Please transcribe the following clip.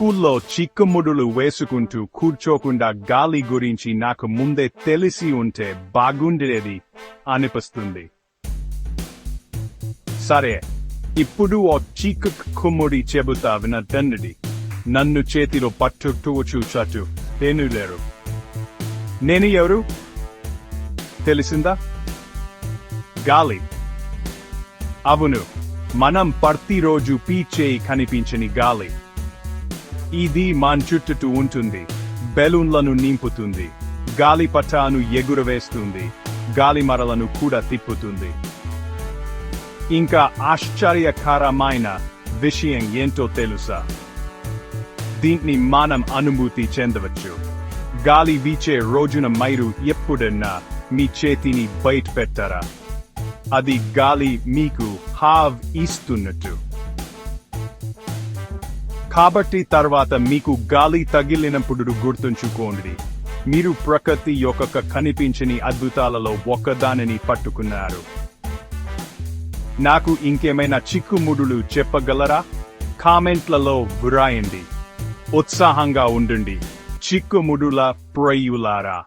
స్కూల్లో చిక్కుముడులు వేసుకుంటూ కూర్చోకుండా గాలి గురించి నాకు ముందే తెలిసి ఉంటే బాగుండేది అనిపిస్తుంది. సరే ఇప్పుడు ఓ చీకు కుమ్ముడి చెబుతా వినదండి నన్ను చేతిలో పట్టుతూ చూచట్టు నేను లేరు నేను ఎవరు? తెలిసిందా? గాలి. అవును మనం ప్రతిరోజు పీచే కనిపించని గాలి. ఇది మన చుట్టూ ఉంటుంది. బెలూన్లను నింపుతుంది. గాలి పట్టాను ఎగురవేస్తుంది. గాలి మరలను కూడా తిప్పుతుంది. ఇంకా ఆశ్చర్యకరమైన విషయం ఏంటో తెలుసా? దీన్ని మనం అనుభూతి చెందవచ్చు. గాలి వీచే రోజున మైరు ఎప్పుడన్నా మీ చేతిని బయట పెట్టారా అది గాలి మీకు హావ్ ఇస్తున్నట్టు. కాబట్టి తర్వాత మీకు గాలి తగిలినప్పుడు గుర్తుంచుకోండి. మీరు ప్రకృతి యొక్క కనిపించని అద్భుతాలలో ఒక్కదానిని పట్టుకున్నారు. నాకు ఇంకేమైనా చిక్కుముడులు చెప్పగలరా? కామెంట్లలో వ్రాయండి. ఉత్సాహంగా ఉండండి. చిక్కుముడుల ప్రయులారా.